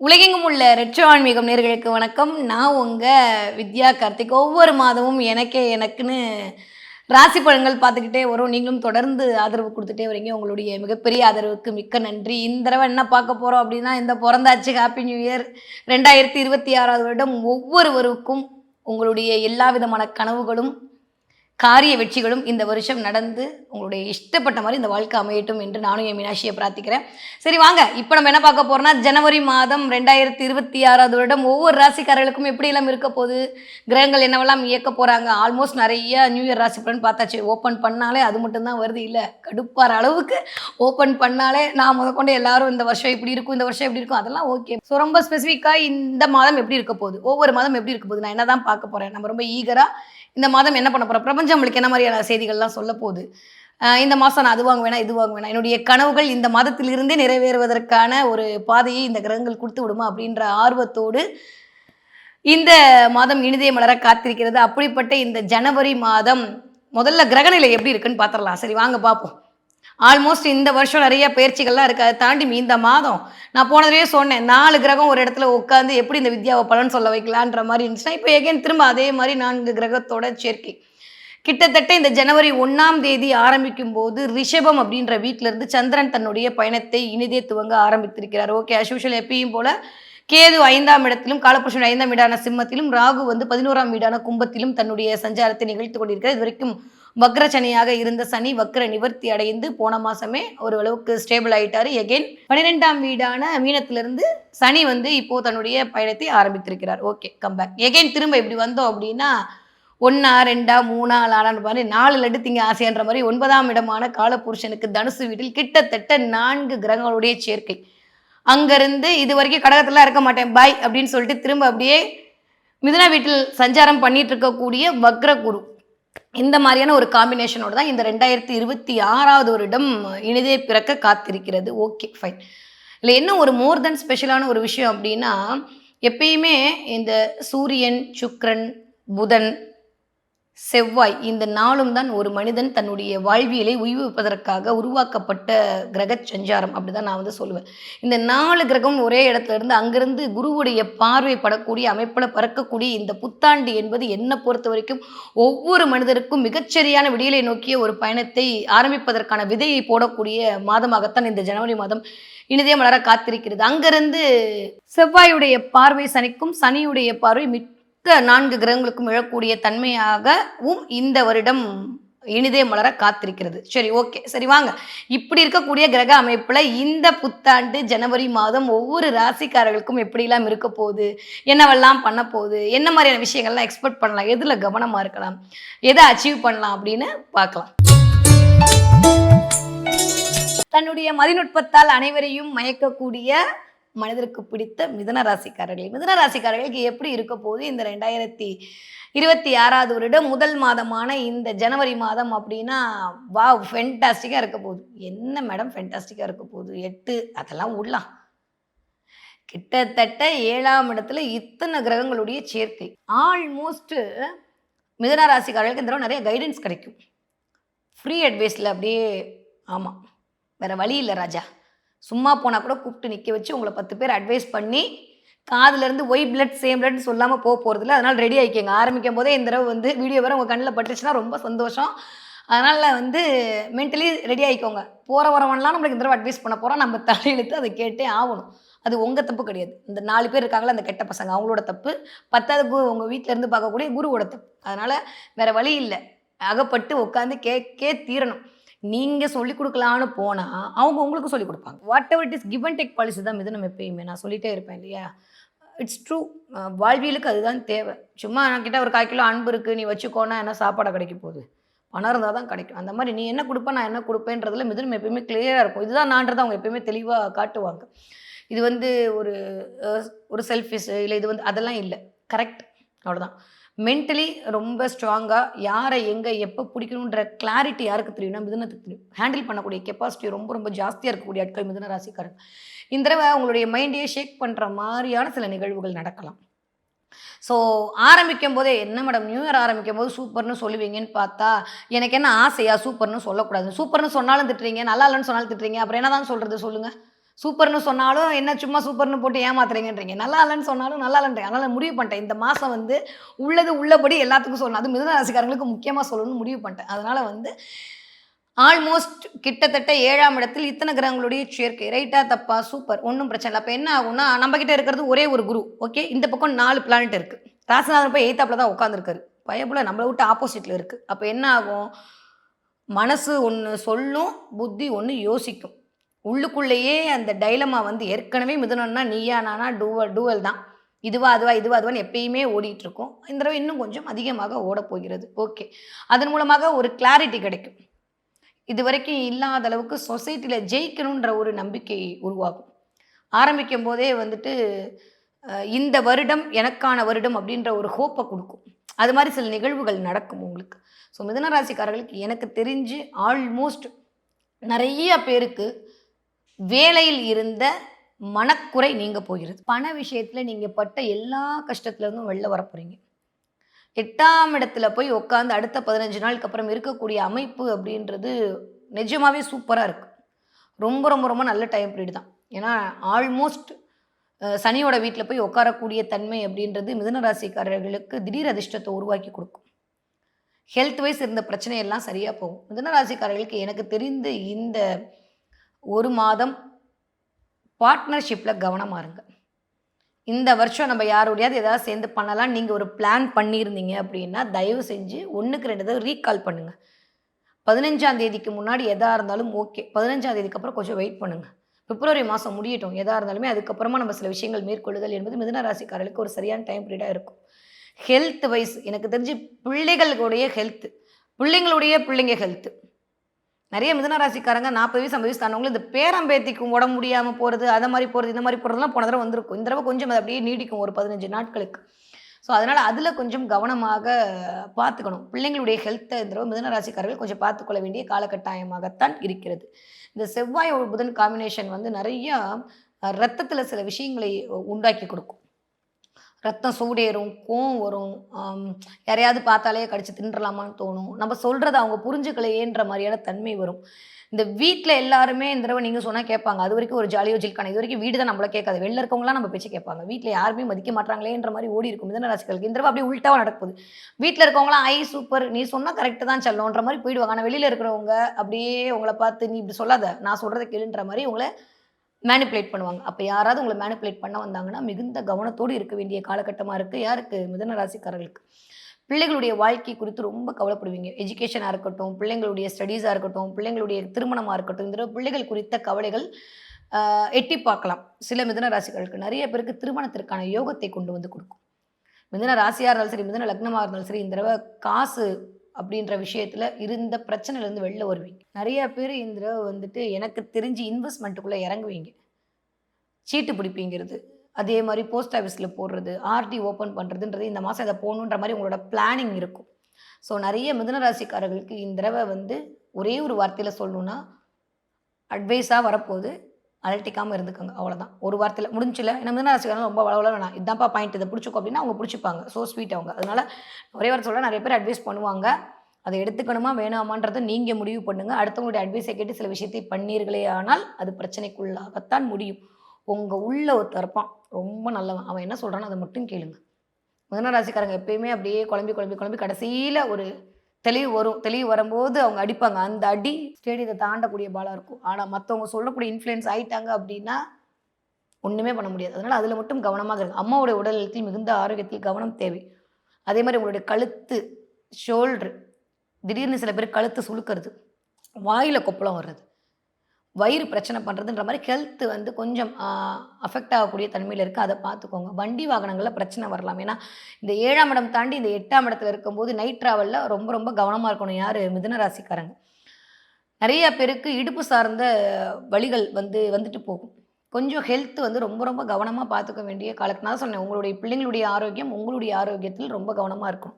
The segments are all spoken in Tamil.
உலகெங்கும் உள்ள ரெட்ரோ ஆன்மீகம் நேர்களுக்கு வணக்கம். நான் உங்கள் வித்யா கார்த்திக். ஒவ்வொரு மாதமும் எனக்கே எனக்குன்னு ராசி பழங்கள் பார்த்துக்கிட்டே வரும். நீங்களும் தொடர்ந்து ஆதரவு கொடுத்துட்டே வரீங்க. உங்களுடைய மிகப்பெரிய ஆதரவுக்கு மிக்க நன்றி. இந்த தடவை என்ன பார்க்க போகிறோம் அப்படின்னா இந்த பிறந்தாச்சு ஹாப்பி நியூ இயர் ரெண்டாயிரத்தி இருபத்தி ஆறாவது வருடம் ஒவ்வொருவருக்கும் உங்களுடைய எல்லா விதமான கனவுகளும் காரிய வெற்றிகளும் இந்த வருஷம் நடந்து உங்களுடைய இஷ்டப்பட்ட மாதிரி இந்த வாழ்க்கை அமையட்டும் என்று நானும் என் மீனாட்சியை பிரார்த்திக்கிறேன். சரி வாங்க. இப்போ நம்ம என்ன பார்க்க போறோம்னா ஜனவரி மாதம் ரெண்டாயிரத்தி இருபத்தி ஆறாவது வருடம் ஒவ்வொரு ராசிக்காரர்களுக்கும் எப்படி எல்லாம் இருக்க போகுது கிரகங்கள் என்னவெல்லாம் இயக்க போறாங்க ஆல்மோஸ்ட் நிறைய நியூ இயர் ராசி பலன் பார்த்தாச்சு. ஓப்பன் பண்ணாலே அது மட்டும்தான் வருது. இல்லை கடுப்பார அளவுக்கு ஓப்பன் பண்ணாலே நான் முதற்கொண்டு எல்லாரும் இந்த வருஷம் இப்படி இருக்கும் இந்த வருஷம் எப்படி இருக்கும் அதெல்லாம் ஓகே ஸோ ரொம்ப ஸ்பெசிஃபிக்காக இந்த மாதம் எப்படி இருக்க போகுது? ஒவ்வொரு மாதம் எப்படி இருக்க போகுது? நான் என்ன தான் பார்க்க போகிறேன் நம்ம ரொம்ப ஈகராக இந்த மாதம் என்ன பண்ண போகிறோம் பிரபஞ்சம் நம்மளுக்கு என்ன மாதிரியான செய்திகள்லாம் சொல்ல போகுது? இந்த மாதம் நான் அது வாங்க வேணாம் இது வாங்க வேணாம் என்னுடைய கனவுகள் இந்த மாதத்திலிருந்தே நிறைவேறுவதற்கான ஒரு பாதையை இந்த கிரகங்கள் கொடுத்து விடுமா அப்படின்ற ஆர்வத்தோடு இந்த மாதம் இனிதே மலர காத்திருக்கிறது. அப்படிப்பட்ட இந்த ஜனவரி மாதம் முதல்ல கிரகநிலை எப்படி இருக்குன்னு பார்த்துடலாம். சரி வாங்க பார்ப்போம். ஆல்மோஸ்ட் இந்த வருஷம் நிறைய பயிற்சிகள்லாம் இருக்குது அதை தாண்டி இந்த மாதம் நான் போனதுலேயே சொன்னேன் நாலு கிரகம் ஒரு இடத்துல உட்காந்து எப்படி இந்த வித்யாவை பலன் சொல்ல வைக்கலான்ற மாதிரி இருந்துச்சுன்னா இப்போ எகேன் திரும்ப அதே மாதிரி நான்கு கிரகத்தோட சேர்க்கை. கிட்டத்தட்ட இந்த ஜனவரி ஒன்றாம் தேதி ஆரம்பிக்கும் போது ரிஷபம் அப்படின்ற வீட்டில இருந்து சந்திரன் தன்னுடைய பயணத்தை இனிதே துவங்க ஆரம்பித்திருக்கிறார். ஓகே அஸ்யூஷல் எப்பயும் போல கேது ஐந்தாம் இடத்திலும் காலபுருஷன் ஐந்தாம் வீடான சிம்மத்திலும் ராகு வந்து பதினோராம் வீடான கும்பத்திலும் தன்னுடைய சஞ்சாரத்தை நிகழ்த்து கொண்டிருக்கிறார். இது வரைக்கும் வக்ர சனியாக இருந்த சனி வக்ர நிவர்த்தி அடைந்து போன மாசமே ஓரளவுக்கு ஸ்டேபிள் ஆயிட்டாரு. எகைன் பன்னிரெண்டாம் வீடான மீனத்திலிருந்து சனி வந்து இப்போ தன்னுடைய பயணத்தை ஆரம்பித்திருக்கிறார். ஓகே கம்பேக் எகைன் திரும்ப இப்படி வந்தோம் அப்படின்னா ஒன்றா ரெண்டா மூணா நாலான்னு மாதிரி நாலு லட்டு திங்க ஆசைன்ற மாதிரி ஒன்பதாம் இடமான காலபுருஷனுக்கு தனுசு வீட்டில் கிட்டத்தட்ட நான்கு கிரகங்களுடைய சேர்க்கை. அங்கேருந்து இது வரைக்கும் கடகத்தில் இருக்க மாட்டேன். பாய் அப்படின்னு சொல்லிட்டு திரும்ப அப்படியே மிதுனா வீட்டில் சஞ்சாரம் பண்ணிட்டு இருக்கக்கூடிய வக்ர குரு இந்த மாதிரியான ஒரு காம்பினேஷனோட தான் இந்த ரெண்டாயிரத்தி இருபத்தி ஆறாவது வருடம் இனிதே பிறக்க காத்திருக்கிறது. ஓகே ஃபைன் இல்லை என்ன ஒரு மோர் தென் ஸ்பெஷலான ஒரு விஷயம் அப்படின்னா எப்பயுமே இந்த சூரியன் சுக்ரன் புதன் செவ்வாய் இந்த நாளும் தான் ஒரு மனிதன் தன்னுடைய வாழ்வியலை உய்விப்பதற்காக உருவாக்கப்பட்ட கிரக சஞ்சாரம் அப்படிதான் நான் வந்து சொல்லுவேன். இந்த நாலு கிரகம் ஒரே இடத்துல இருந்து அங்கிருந்து குருவுடைய பார்வை படக்கூடிய அமைப்பில் பறக்கக்கூடிய இந்த புத்தாண்டு என்பது என்னை பொறுத்த வரைக்கும் ஒவ்வொரு மனிதருக்கும் மிகச்சரியான விடியலை நோக்கிய ஒரு பயணத்தை ஆரம்பிப்பதற்கான விதையை போடக்கூடிய மாதமாகத்தான் இந்த ஜனவரி மாதம் இனிதே மலர காத்திருக்கிறது. அங்கிருந்து செவ்வாயுடைய பார்வை சனிக்கும் சனியுடைய பார்வை மிக்க நான்கு கிரகங்களுக்கும் எழக்கூடிய தன்மையாகவும் இந்த வருடம் இனிதே மலர காத்திருக்கிறது. சரி ஓகே. சரி வாங்க. இப்படி இருக்கக்கூடிய கிரக அமைப்பில் இந்த புத்தாண்டு ஜனவரி மாதம் ஒவ்வொரு ராசிக்காரர்களுக்கும் எப்படிலாம் இருக்க போகுது? என்னவெல்லாம் பண்ண போகுது? என்ன மாதிரியான விஷயங்கள்லாம் எக்ஸ்பெக்ட் பண்ணலாம்? எதில் கவனமாக இருக்கலாம்? எதை அச்சீவ் பண்ணலாம் அப்படின்னு பார்க்கலாம். தன்னுடைய மதிநுட்பத்தால் அனைவரையும் மயக்கக்கூடிய மனிதருக்கு பிடித்த மிதன ராசிக்காரர்கள். மிதன ராசிக்காரர்களுக்கு எப்படி இருக்க போகுது? இந்த ரெண்டாயிரத்தி இருபத்தி ஆறாவது வருடம் முதல் மாதமான இந்த ஜனவரி மாதம் அப்படின்னா வா ஃபென்டாஸ்டிக்காக இருக்க போகுது. என்ன மேடம் ஃபென்டாஸ்டிக்காக இருக்க போகுது? எட்டு அதெல்லாம் விடலாம் கிட்டத்தட்ட ஏழாம் இடத்துல இத்தனை கிரகங்களுடைய சேர்க்கை. ஆல்மோஸ்ட்டு மிதன ராசிக்காரர்களுக்கு இந்த தடவை நிறைய கைடன்ஸ் கிடைக்கும். ஃப்ரீ அட்வைஸில் அப்படியே ஆமாம் வேறு வழி இல்லை ராஜா. சும்மா போனால் கூட கூப்பிட்டு நிற்க வச்சு உங்களை பத்து பேர் அட்வைஸ் பண்ணி காதுலேருந்து ஒய் பிளட் சேம் பிளட் சொல்லாமல் போக போகிறதில்ல அதனால் ரெடி ஆகிக்கோங்க ஆரம்பிக்கும் போதே இந்த தடவை வந்து வீடியோ வர உங்கள் கண்ணில் பட்டுச்சுன்னா ரொம்ப சந்தோஷம். அதனால் வந்து மென்டலி ரெடி ஆகிக்கோங்க போகிற வரவன்லாம் நம்மளுக்கு இந்த தடவை அட்வைஸ் பண்ண போகிறோம் நம்ம தலையெழுத்து அதை கேட்டே ஆகணும். அது உங்கள் தப்பு கிடையாது. இந்த நாலு பேர் இருக்காங்களா அந்த கெட்ட பசங்க அவங்களோட தப்பு. பத்தாவது குரு உங்கள் வீட்டில் இருந்து பார்க்கக்கூடிய குருவோட தப்பு. அதனால் வேறு வழி இல்லை. அகப்பட்டு உட்காந்து கேட்கே தீரணும். நீங்கள் சொல்லிக் கொடுக்கலான்னு போனால் அவங்க உங்களுக்கு சொல்லிக் கொடுப்பாங்க. Whatever it is give and take policy தான் இது நம்ம எப்பயுமே. நான் சொல்லிகிட்டே இருப்பேன் இல்லையா? இட்ஸ் ட்ரூ வாழ்வியலுக்கு அதுதான் தேவை. சும்மா என்கிட்ட ஒரு கால் கிலோ அன்பு இருக்குது நீ வச்சுக்கோனா என்ன சாப்பாடாக கிடைக்க போகுது? பணம் இருந்தால் தான் கிடைக்கும். அந்த மாதிரி நீ என்ன கொடுப்ப நான் என்ன கொடுப்பேன்றதுல மிதுனம் எப்பயுமே கிளியராக இருக்கும். இதுதான் நான்றதை அவங்க எப்பயுமே தெளிவாக காட்டுவாங்க. இது வந்து ஒரு ஒரு செல்ஃபிஷ் இல்லை இது வந்து அதெல்லாம் இல்லை. கரெக்ட் அவ்வளோதான் மென்டலி ரொம்ப ஸ்ட்ராங்காக யாரை எங்கே எப்போ பிடிக்கணுன்ற கிளாரிட்டி யாருக்கு தெரியும்னா மிதுனத்துக்கு தெரியும். ஹேண்டில் பண்ணக்கூடிய கெப்பாசிட்டி ரொம்ப ரொம்ப ஜாஸ்தியாக இருக்கக்கூடிய ஆட்கள் மிதுன ராசிக்காரங்க இந்த தடவை உங்களுடைய மைண்டையே ஷேக் பண்ணுற மாதிரியான சில நிகழ்வுகள் நடக்கலாம். ஸோ ஆரம்பிக்கும் போதே என்ன மேடம் நியூ இயர் ஆரம்பிக்கும் போது சூப்பர்னு சொல்லுவீங்கன்னு பார்த்தா எனக்கு என்ன ஆசையா? சூப்பர்னு சொல்லக்கூடாது சூப்பர்னு சொன்னாலும் திட்டுறீங்க நல்லா இல்லைன்னு சொன்னாலும் திட்டுறீங்க. அப்புறம் என்ன தான் சொல்கிறது சொல்லுங்கள் சூப்பர்னு சொன்னாலும் என்ன சும்மா சூப்பர்னு போட்டு ஏமாத்துறீங்கன்றீங்க. நல்லா இல்லைன்னு சொன்னாலும் நல்லா இல்லைன்றீங்க. அதனால் முடிவு பண்ணிட்டேன். இந்த மாதம் வந்து உள்ளது உள்ளபடி எல்லாத்துக்கும் சொல்லணும். அது மிதுன ராசிக்காரங்களுக்கு முக்கியமாக சொல்லணும்னு முடிவு பண்ணிட்டேன். அதனால் வந்து ஆல்மோஸ்ட் கிட்டத்தட்ட ஏழாம் இடத்தில் இத்தனை கிரகங்களுடைய சேர்க்கை. ரைட்டா தப்பா? சூப்பர். ஒன்றும் பிரச்சனை இல்லை. அப்போ என்ன ஆகும்னா நம்மக்கிட்ட இருக்கிறது ஒரே ஒரு குரு. ஓகே இந்த பக்கம் நாலு பிளானட் இருக்குது ராசிநாதன் போய் எய்த்தாப்பில் தான் உட்காந்துருக்காரு பயப்புல நம்மளை விட்டு ஆப்போசிட்டில் இருக்குது அப்போ என்ன ஆகும்? மனசு ஒன்று சொல்லும் புத்தி ஒன்று யோசிக்கும். உள்ளுக்குள்ளேயே அந்த டைலமா வந்து ஏற்கனவே மிதுனம்னா நீயா நானா டூவல் டூவல் தான். இதுவா அதுவா இதுவா அதுவான்னு எப்பயுமே ஓடிட்டு இருக்கும் இந்த தடவை இன்னும் கொஞ்சம் அதிகமாக ஓடப்போகிறது ஓகே. அதன் மூலமாக ஒரு கிளாரிட்டி கிடைக்கும். இது வரைக்கும் இல்லாத அளவுக்கு சொசைட்டியில் ஜெயிக்கணுன்ற ஒரு நம்பிக்கை உருவாகும். ஆரம்பிக்கும் போதே வந்துட்டு இந்த வருடம் எனக்கான வருடம் அப்படின்ற ஒரு ஹோப்பை கொடுக்கும். அது மாதிரி சில நிகழ்வுகள் நடக்கும் உங்களுக்கு. ஸோ மிதனராசிக்காரர்களுக்கு எனக்கு தெரிஞ்சு ஆல்மோஸ்ட் நிறைய பேருக்கு வேலையில் இருந்த மனக்குறை நீங்க போகிறது. பண விஷயத்தில் நீங்கள் பட்ட எல்லா கஷ்டத்துலேருந்தும் வெளில வர போகிறீங்க எட்டாம் இடத்துல போய் உட்காந்து அடுத்த பதினஞ்சு நாளுக்கு அப்புறம் இருக்கக்கூடிய அமைப்பு அப்படின்றது நிஜமாவே சூப்பராக இருக்கு. ரொம்ப ரொம்ப ரொம்ப நல்ல டைம் பீரியட் தான். ஏன்னா ஆல்மோஸ்ட் சனியோட வீட்டில் போய் உட்காரக்கூடிய தன்மை அப்படின்றது மிதன ராசிக்காரர்களுக்கு திடீர் அதிர்ஷ்டத்தை உருவாக்கி கொடுக்கும். ஹெல்த் வைஸ் இருந்த பிரச்சனையெல்லாம் சரியாக போகும். மிதன ராசிக்காரர்களுக்கு எனக்கு தெரிந்து இந்த ஒரு மாதம் பார்ட்னர்ஷிப்பில் கவனமாக இருங்க. இந்த வருஷம் நம்ம யாரோடையாவது ஏதாவது சேர்ந்து பண்ணலாம் நீங்கள் ஒரு பிளான் பண்ணியிருந்தீங்க அப்படின்னா தயவு செஞ்சு ஒன்றுக்கு ரெண்டு தடவை ரீகால் பண்ணுங்கள் பதினஞ்சாம் தேதிக்கு முன்னாடி எதாக இருந்தாலும் ஓகே பதினஞ்சாம் தேதிக்கு அப்புறம் கொஞ்சம் வெயிட் பண்ணுங்கள் பிப்ரவரி மாதம் முடியட்டும். எதாக இருந்தாலுமே அதுக்கப்புறமா நம்ம சில விஷயங்கள் மேற்கொள்ளுதல் என்பது மிதுன ராசிக்காரர்களுக்கு ஒரு சரியான டைம் பீரியடாக இருக்கும். ஹெல்த் வைஸ் எனக்கு தெரிஞ்சு பிள்ளைகளுடைய ஹெல்த்து பிள்ளைங்களுடைய பிள்ளைங்க ஹெல்த்து நிறைய மிதனராசிக்காரங்க நாற்பது வயசு ஐம்பது வயசு தானவங்களும் இந்த பேரம்பேத்திக்கு உடம்பு முடியாமல் போகிறது அதை மாதிரி போகிறது இந்த மாதிரி போகிறதுலாம் போன தடவை வந்திருக்கும். இந்த தடவை கொஞ்சம் அது அப்படியே நீடிக்கும் ஒரு பதினஞ்சு நாட்களுக்கு. ஸோ அதனால் அதில் கொஞ்சம் கவனமாக பார்த்துக்கணும். பிள்ளைங்களுடைய ஹெல்த்தை இந்த தடவை மிதனராசிக்காரர்கள் கொஞ்சம் பார்த்துக்கொள்ள வேண்டிய காலகட்டாயமாகத்தான் இருக்கிறது. இந்த செவ்வாய் ஒரு புதன் காம்பினேஷன் வந்து நிறையா ரத்தத்தில் சில விஷயங்களை உண்டாக்கி கொடுக்கும். ரத்தம் சூடேறும் கோவம் வரும். யாரையாவது பார்த்தாலே கடிச்சு தின்றலாமான்னு தோணும். நம்ம சொல்கிறத அவங்க புரிஞ்சுக்கலையேன்ற மாதிரியான தன்மை வரும். இந்த வீட்டில் எல்லாருமே இந்த தடவை நீங்கள் சொன்னால் கேட்பாங்க. அது வரைக்கும் ஒரு ஜாலியோ ஜில்கான இது வரைக்கும் வீடு தான் நம்மள கேட்காது. வெளில இருக்கவங்களாம் நம்ம பேச்சு கேட்பாங்க. வீட்டில் யாருமே மதிக்க மாட்டாங்களேன்ற மாதிரி ஓடி இருக்கும் மிதன ராசிகளுக்கு. இந்த தடவை அப்படியே உள்ட்டாவாக நடக்குது. வீட்டில் இருக்கவங்களாம் ஐ சூப்பர். நீ சொன்னால் கரெக்டு தான் செல்லோன்ற மாதிரி போயிடுவாங்க. ஆனால் வெளியில் இருக்கிறவங்க அப்படியே உங்களை பார்த்து நீ இப்படி சொல்லாத. நான் சொல்கிறத கேளுன்ற மாதிரி உங்களை மேனிப்புலேட் பண்ணுவாங்க. அப்போ யாராவது உங்களை மேனிப்புலேட் பண்ண வந்தாங்கன்னா மிகுந்த கவனத்தோடு இருக்க வேண்டிய காலகட்டமாக இருக்குது யாருக்கு? மிதன ராசிக்காரர்களுக்கு. பிள்ளைகளுடைய வாழ்க்கை குறித்து ரொம்ப கவலைப்படுவீங்க. எஜுகேஷனாக இருக்கட்டும் பிள்ளைங்களுடைய ஸ்டடீஸாக இருக்கட்டும் பிள்ளைங்களுடைய திருமணமாக இருக்கட்டும் இந்த பிள்ளைகள் குறித்த கவலைகள் எட்டி பார்க்கலாம். சில மிதன ராசிகளுக்கு நிறைய பேருக்கு திருமணத்திற்கான யோகத்தை கொண்டு வந்து கொடுக்கும். மிதன ராசியாக இருந்தாலும் சரி மிதன லக்னமாக இருந்தாலும் சரி இந்த தடவை காசு அப்படின்ற விஷயத்தில் இருந்த பிரச்சனையிலேருந்து வெளில வருவீங்க. நிறைய பேர் இந்த தடவை வந்துட்டு எனக்கு தெரிஞ்சு இன்வெஸ்ட்மெண்ட்டுக்குள்ளே இறங்குவீங்க. சீட்டு பிடிப்பிங்கிறது அதே மாதிரி போஸ்ட் ஆஃபீஸில் போடுறது ஆர்டி ஓப்பன் பண்ணுறதுன்றது இந்த மாதம் இதை போகணுன்ற மாதிரி உங்களோட பிளானிங் இருக்கும். ஸோ நிறைய மிதனராசிக்காரர்களுக்கு இந்த தடவை வந்து ஒரே ஒரு வார்த்தையில் சொல்லணுன்னா அட்வைஸாக வரப்போகுது. அலட்டிக்காமல் இருந்துக்கோங்க அவ்வளோதான் ஒரு வாரத்தில் முடிஞ்சில்ல ஏன்னா மிதுன ராசிக்காரங்க ரொம்ப வளவள வேணாம். இதான்ப்பா பாயிண்ட் இதை பிடிச்சிக்கோ அப்படின்னா அவங்க பிடிச்சிப்பாங்க. ஸோ ஸ்வீட் அவங்க. அதனால் ஒரே வார்த்தை சொல்ல நிறைய பேர் அட்வைஸ் பண்ணுவாங்க. அதை எடுத்துக்கணுமா வேணாமான்றதை நீங்கள் முடிவு பண்ணுங்கள் அடுத்தவங்களுடைய அட்வைஸை கேட்டு சில விஷயத்தை பண்ணீர்களே ஆனால் அது பிரச்சனைக்குள்ளாகத்தான் முடியும். உங்கள் உள்ள ஒருத்தர் இருப்பான். ரொம்ப நல்லவன். அவன் என்ன சொல்கிறானோ அதை மட்டும் கேளுங்க. மிதுன ராசிக்காரங்க எப்பயுமே அப்படியே குழம்பி குழம்பி குழம்பி கடைசியில் ஒரு தெளிவு வரும் தெளிவு வரும்போது அவங்க அடிப்பாங்க. அந்த அடி ஸ்டேடியத்தை தாண்டக்கூடிய பாலாக இருக்கும். ஆனால் மற்றவங்க சொல்லக்கூடிய இன்ஃப்ளூயன்ஸ் ஆயிட்டாங்க அப்படின்னா ஒன்றுமே பண்ண முடியாது. அதனால் அதில் மட்டும் கவனமாக இருங்க. அம்மாவுடைய உடல் நலத்தில் மிகுந்த ஆரோக்கியத்தில் கவனம் தேவை. அதே மாதிரி உங்களுடைய கழுத்து ஷோல்ட்ரு திடீர்னு சில பேர் கழுத்து சுழுக்கிறது வாயில் கொப்பளம் வர்றது. வயிறு பிரச்சனை பண்ணுறதுன்ற மாதிரி ஹெல்த் வந்து கொஞ்சம் அஃபெக்ட் ஆகக்கூடிய தன்மையில் இருக்குது அதை பார்த்துக்கோங்க. வண்டி வாகனங்களில் பிரச்சனை வரலாம். ஏன்னா இந்த ஏழாம் இடம் தாண்டி இந்த எட்டாம் இடத்துல இருக்கும்போது நைட் ட்ராவலில் ரொம்ப ரொம்ப கவனமாக இருக்கணும். யார்? மிதுன ராசிக்காரங்க. நிறைய பேருக்கு இடுப்பு சார்ந்த வழிகள் வந்து வந்துட்டு போகும். கொஞ்சம் ஹெல்த் வந்து ரொம்ப ரொம்ப கவனமாக பார்த்துக்க வேண்டிய காலத்து நான் சொன்னேன். உங்களுடைய பிள்ளைங்களுடைய ஆரோக்கியம் உங்களுடைய ஆரோக்கியத்தில் ரொம்ப கவனமாக இருக்கும்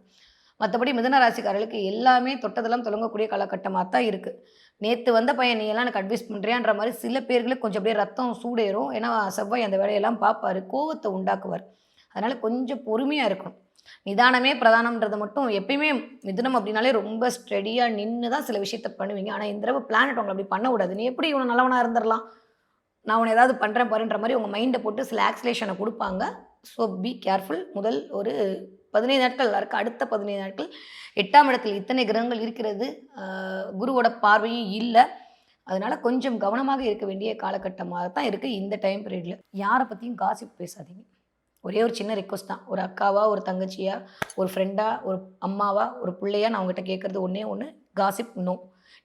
மற்றபடி மிதுன ராசிக்காரர்களுக்கு எல்லாமே தொட்டதெல்லாம் தொடங்கக்கூடிய காலகட்டமாக தான் இருக்குது நேற்று வந்த பையன் நீ எல்லாம் எனக்கு அட்வைஸ் பண்ணுறியான்ற மாதிரி சில பேர்களுக்கு கொஞ்சம் அப்படியே ரத்தம் சூடேறும். ஏன்னா செவ்வாய் அந்த வேலையெல்லாம் பார்ப்பாரு கோவத்தை உண்டாக்குவார். அதனால் கொஞ்சம் பொறுமையாக இருக்கணும். நிதானமே பிரதானம்ன்றதை மட்டும் எப்பயுமே மிதுனம் அப்படின்னாலே ரொம்ப ஸ்டெடியாக நின்று தான் சில விஷயத்த பண்ணுவீங்க. ஆனால் இந்த தடவை பிளானட் உங்களை அப்படி பண்ணக்கூடாது நீ எப்படி இவனை நல்லவனாக இருந்துடலாம்? நான் உன்னை ஏதாவது பண்ணுறேன் பாருன்ற மாதிரி உங்கள் மைண்டை போட்டு சில ஆக்சிலேஷனை கொடுப்பாங்க. ஸோ பி கேர்ஃபுல் முதல் ஒரு பதினைந்து நாட்கள் இருக்குது அடுத்த பதினைந்து நாட்கள் எட்டாம் இடத்தில் இத்தனை கிரகங்கள் இருக்கிறது குருவோட பார்வையும் இல்லை. அதனால கொஞ்சம் கவனமாக இருக்க வேண்டிய காலகட்டமாக தான் இருக்குது இந்த டைம் பீரியடில் யாரை பற்றியும் காசிப் பேசாதீங்க. ஒரே ஒரு சின்ன ரெக்வஸ்ட் தான். ஒரு அக்காவா ஒரு தங்கச்சியா ஒரு ஃப்ரெண்டா ஒரு அம்மாவா ஒரு பிள்ளையா நான் உங்ககிட்ட கேட்குறது ஒன்றே ஒன்று காசிப் நோ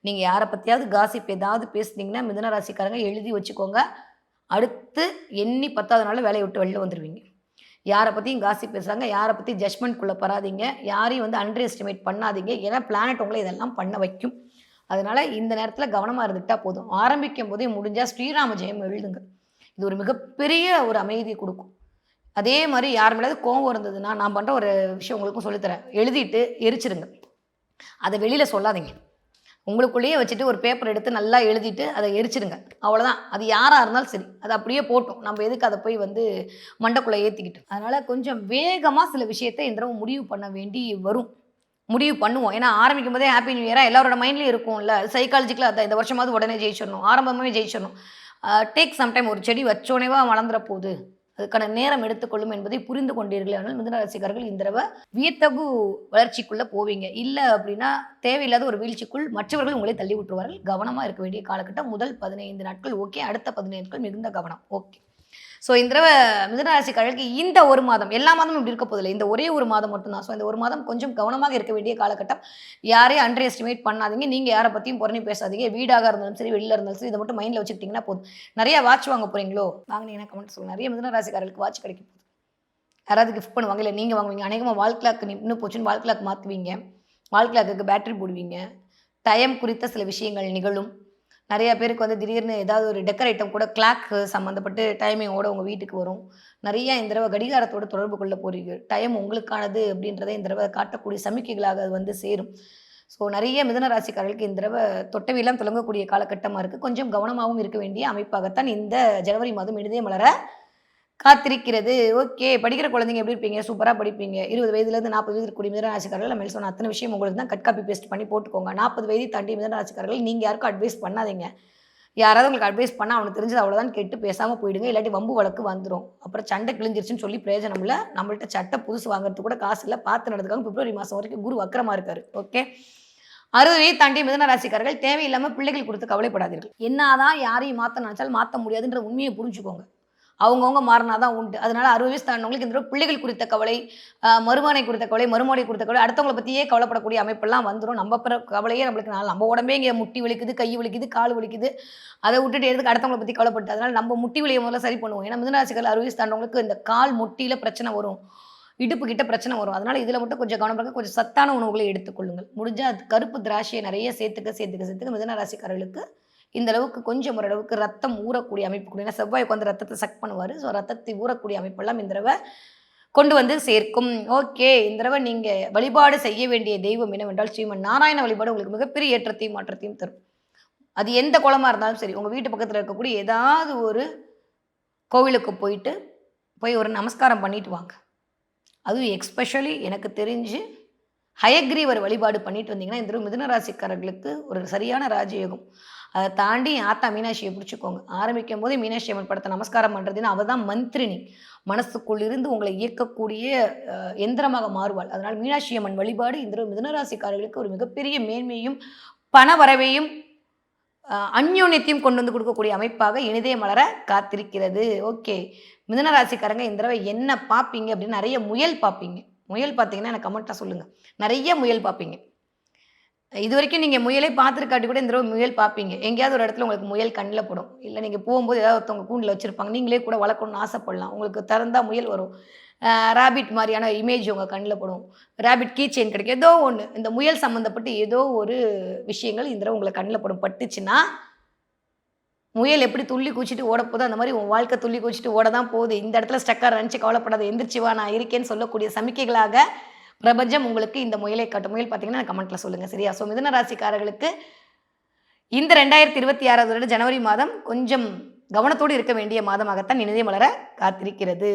நீங்கள் யாரை பற்றியாவது காசிப் ஏதாவது பேசுனீங்கன்னா மிதன ராசிக்காரங்க எழுதி வச்சுக்கோங்க. அடுத்து எண்ணி பத்தாவது நாள் வேலையை விட்டு வெளில வந்துடுவீங்க யாரை பற்றியும் காசி பேசுகிறாங்க யாரை பற்றி ஜட்மெண்ட்குள்ளே பராதீங்க யாரையும் வந்து அண்டர் எஸ்டிமேட் பண்ணாதீங்க. ஏன்னா பிளானட் உங்களை இதெல்லாம் பண்ண வைக்கும். அதனால் இந்த நேரத்தில் கவனமாக இருந்துக்கிட்டால் போதும். ஆரம்பிக்கும் போதே முடிஞ்சால் ஸ்ரீராம ஜெயம் எழுதுங்க. இது ஒரு மிகப்பெரிய ஒரு அமைதி கொடுக்கும். அதே மாதிரி யார் மேலேயாவது கோவம் இருந்ததுன்னா நான் பண்ணுற ஒரு விஷயம் உங்களுக்கும் சொல்லித்தரேன். எழுதிட்டு எரிச்சிருங்க. அதை வெளியில் சொல்லாதீங்க. உங்களுக்குள்ளேயே வச்சுட்டு ஒரு பேப்பர் எடுத்து நல்லா எழுதிட்டு அதை எரிச்சிடுங்க. அவ்வளோதான் அது யாராக இருந்தாலும் சரி. அது அப்படியே போட்டோம். நம்ம எதுக்கு அதை போய் வந்து மண்டக்குள்ளே ஏற்றிக்கிட்டு அதனால் கொஞ்சம் வேகமாக சில விஷயத்தை இந்த தடவை முடிவு பண்ண வேண்டி வரும். முடிவு பண்ணுவோம். ஏன்னா ஆரம்பிக்கும் போதே ஹாப்பி நியூ இயராக எல்லாரோட மைண்ட்லேயும் இருக்கும்ல. சைக்காலஜிக்கலாக அதான் இந்த வருஷமாவது உடனே ஜெயிச்சிடணும். ஆரம்பமே ஜெயிச்சிடணும். டேக் சம்டைம் ஒரு செடி வச்சோனேவா வளர்ந்துற போகுது? அதுக்கான நேரம் எடுத்துக்கொள்ளும் என்பதை புரிந்து கொண்டீர்களே ஆனால் மிதுன ரசிகர்கள் இந்த தடவை வியத்தகு வளர்ச்சிக்குள்ளே போவீங்க. இல்லை அப்படின்னா தேவையில்லாத ஒரு வீழ்ச்சிக்குள் மற்றவர்கள் உங்களை தள்ளி விட்டுருவார்கள். கவனமாக இருக்க வேண்டிய காலகட்டம் முதல் பதினைந்து நாட்கள். ஓகே அடுத்த பதினைந்து நாட்கள் மிகுந்த கவனம். ஓகே. ஸோ இந்த தடவை மிதனராசிக்காரர்களுக்கு இந்த ஒரு மாதம் எல்லா மாதமும் இப்படி இருக்க போதில்லை. இந்த ஒரே ஒரு மாதம் மட்டும்தான். ஸோ இந்த ஒரு மாதம் கொஞ்சம் கவனமாக இருக்க வேண்டிய காலகட்டம். யாரையும் அண்டர் எஸ்டிமேட் பண்ணாதீங்க. நீங்கள் யாரை பற்றியும் புறணி பேசாதீங்க. வீடாக இருந்தாலும் சரி வெளியில் இருந்தாலும் சரி இதை மட்டும் மைண்டில் வச்சுக்கிட்டிங்கன்னா போதும். நிறைய வாட்ச் வாங்க போகிறீங்களோ வாங்கினீங்கன்னா கமெண்ட் சொல்லுங்கள் நிறைய மிதனராசிக்காரர்களுக்கு வாட்ச் கிடைக்கும் யாராவது கிஃப்ட் பண்ணுவாங்க இல்லை நீங்கள் வாங்குவீங்க. அநேகமாக வால் கிளாக் நின்று போச்சுன்னு வால் கிளாக் மாற்றுவீங்க வால் கிளாக்கு பேட்டரி போடுவீங்க. டைம் குறித்த சில விஷயங்கள் நிகழும். நிறைய பேருக்கு வந்து திடீர்னு ஏதாவது ஒரு டெக்கர் ஐட்டம் கூட கிளாக் சம்மந்தப்பட்டு டைமிங்கோட உங்கள் வீட்டுக்கு வரும். நிறைய இந்த தடவை கடிகாரத்தோட தொடர்பு கொள்ள போறீங்க. டைம் உங்களுக்கானது அப்படின்றத இந்த தடவை காட்டக்கூடிய சமிக்கைகளாக அது வந்து சேரும். ஸோ நிறைய மிதன ராசிக்காரர்களுக்கு இந்த தடவை தொட்டவியெல்லாம் தொடங்கக்கூடிய காலகட்டமாக இருக்குது கொஞ்சம் கவனமாகவும் இருக்க வேண்டிய அமைப்பாகத்தான் இந்த ஜனவரி மாதம் இனிதே மலர காத்திருக்கிறது. ஓகே படிக்கிற குழந்தைங்க எப்படி இருப்பீங்க? சூப்பராக படிப்பீங்க. இருபது வயதுலேருந்து நாற்பது வயது கூடிய மிதன ராசிக்காரர்கள் நம்ம சொன்ன அத்தனை விஷயம் உங்களுக்கு தான் கட் காப்பி பேஸ்ட் பண்ணி போட்டுக்கோங்க. நாற்பது வயது தாண்டி மிதன ராசிக்காரர்கள் நீங்கள் யாருக்கும் அட்வைஸ் பண்ணாதீங்க. யாராவது உங்களுக்கு அட்வைஸ் பண்ணால் அவனுக்கு தெரிஞ்சது அவ்வளோதான் கெட்டு பேசாமல் போயிடுங்க. இல்லாட்டி வம்பு வழக்கு வந்துடும் அப்புறம் சண்டை கிழிஞ்சிருச்சுன்னு சொல்லி பிரயோஜனம் இல்லை நம்மள்ட்ட சட்டை புதுசு வாங்குறதுக்கு கூட காசு இல்லை. பார்த்து நடந்துக்காங்க பிப்ரவரி மாதம் வரைக்கும் குரு வக்கரமாக இருக்காரு. ஓகே? அறுபது வயது தாண்டி மிதன ராசிக்காரர்கள் தேவையில்லாமல் பிள்ளைகள் கொடுத்து கவலைப்படாதீர்கள். என்னதான் யாரையும் மாற்ற நினைச்சாலும் மாற்ற முடியாதுன்ற உண்மையை புரிஞ்சுக்கோங்க. அவங்கவுங்க மாறினா தான் உண்டு. அதனால அறுபது வயசு தாண்டவங்களுக்கு இந்த தடவை பிள்ளைகள் குறித்த கவலை ஆஹ் குறித்த கவலை மருமகனை குறித்த கவலை அடுத்தவங்களை பற்றியே கவலைப்படக்கூடிய அமைப்பெல்லாம் வந்துடும் நம்ம பிற கவலையே நம்மளுக்கு நாள் நம்ம உடம்பே இங்கே முட்டி வலிக்குது கை வலிக்குது கால் வலிக்குது. அதை விட்டுட்டு எதுக்கு அடுத்தவங்களை பற்றி கவலைப்பட்டு அதனால நம்ம முட்டி வலியை முதல்ல சரி பண்ணுவோம். ஏன்னா மிதனராசிகள் அறுபது வயசு தாண்டவங்களுக்கு இந்த கால் முட்டியில் பிரச்சனை வரும். இடுப்பு கிட்ட பிரச்சனை வரும். அதனால இதில் மட்டும் கொஞ்சம் கவனம் கொஞ்சம் சத்தான உணவுகளை எடுத்துக்கொள்ளுங்கள். முடிஞ்சால் அது கருப்பு திராட்சையை நிறைய சேர்த்துக்க சேர்த்துக்க சேர்த்துக்க மிதன ராசிக்காரர்களுக்கு இந்த அளவுக்கு கொஞ்சம் ஓரளவுக்கு ரத்தம் ஊறக்கூடிய அமைப்பு கூட. ஏன்னா செவ்வாய் உட்காந்து ரத்தத்தை சக் பண்ணுவார். ஸோ ரத்தத்தை ஊறக்கூடிய அமைப்பெல்லாம் இந்த தடவை கொண்டு வந்து சேர்க்கும். ஓகே இந்த தடவை நீங்கள் வழிபாடு செய்ய வேண்டிய தெய்வம் என்னவென்றால் ஸ்ரீமன் நாராயண வழிபாடு உங்களுக்கு மிகப்பெரிய ஏற்றத்தையும் மாற்றத்தையும் தரும். அது எந்த குளமாக இருந்தாலும் சரி உங்கள் வீட்டு பக்கத்தில் இருக்கக்கூடிய ஏதாவது ஒரு கோவிலுக்கு போயிட்டு போய் ஒரு நமஸ்காரம் பண்ணிட்டு வாங்க. அதுவும் எக்ஸ்பெஷலி எனக்கு தெரிஞ்சு ஹயக்ரீவர் வழிபாடு பண்ணிட்டு வந்தீங்கன்னா இந்த மிதுன ராசிக்காரர்களுக்கு ஒரு சரியான ராஜயோகம். அதை தாண்டி ஆத்தா மீனாட்சியை பிடிச்சிக்கோங்க. ஆரம்பிக்கும் போது மீனாட்சி அம்மன் படத்தை நமஸ்காரம் பண்ணுறதுன்னு அவள் தான் மந்திரினி மனசுக்குள் இருந்து உங்களை இயக்கக்கூடிய எந்திரமாக மாறுவாள். அதனால் மீனாட்சி அம்மன் வழிபாடு இந்த மிதனராசிக்காரர்களுக்கு ஒரு மிகப்பெரிய மேன்மையும் பண வரவையும் அந்யோன்யத்தையும் கொண்டு வந்து கொடுக்கக்கூடிய அமைப்பாக இனிதே மலர காத்திருக்கிறது. ஓகே. மிதனராசிக்காரங்க இந்த தடவை என்ன பார்ப்பீங்க அப்படின்னு நிறைய முயல் பார்ப்பீங்க. முயல் பார்த்தீங்கன்னா எனக்கு கமெண்ட்டாக சொல்லுங்கள் நிறைய முயல் பார்ப்பீங்க. இது வரைக்கும் நீங்கள் முயலே பார்த்துருக்காட்டி கூட இந்த தடவை முயல் பார்ப்பீங்க. எங்கேயாவது ஒரு இடத்துல உங்களுக்கு முயல் கண்ணில் படும். இல்லை நீங்கள் போகும்போது ஏதாவது ஒருத்தவங்க கூண்டில் வச்சுருப்பாங்க. நீங்களே கூட வளர்க்கணும்னு ஆசைப்படலாம். உங்களுக்கு திறந்தால் முயல் வரும். ரேபிட் மாதிரியான இமேஜ் உங்கள் கண்ணில் படும். ரேபிட் கீ செயின் கிடைக்கும். ஏதோ ஒன்று இந்த முயல் சம்மந்தப்பட்டு ஏதோ ஒரு விஷயங்கள் இந்த தடவை உங்களை கண்ணில் படும். பட்டுச்சுன்னா முயல் எப்படி துள்ளி குச்சிட்டு ஓட போதோ அந்த மாதிரி உன் வாழ்க்கை துள்ளி குச்சிட்டு ஓட தான் போகுது. இந்த இடத்துல ஸ்டக்காக நினச்சி கவலைப்படாத எந்திரிச்சிவா நான் இருக்கேன்னு சொல்லக்கூடிய சமிக்கைகளாக பிரபஞ்சம் உங்களுக்கு இந்த முயலை காட்டும். முயல் பார்த்தீங்கன்னா கமெண்ட்டில் சொல்லுங்கள் சரியா? ஸோ மிதன ராசிக்காரர்களுக்கு இந்த ரெண்டாயிரத்தி இருபத்தி ஆறாவது வருட ஜனவரி மாதம் கொஞ்சம் கவனத்தோடு இருக்க வேண்டிய மாதமாகத்தான் இனிதே மலர காத்திருக்கிறது.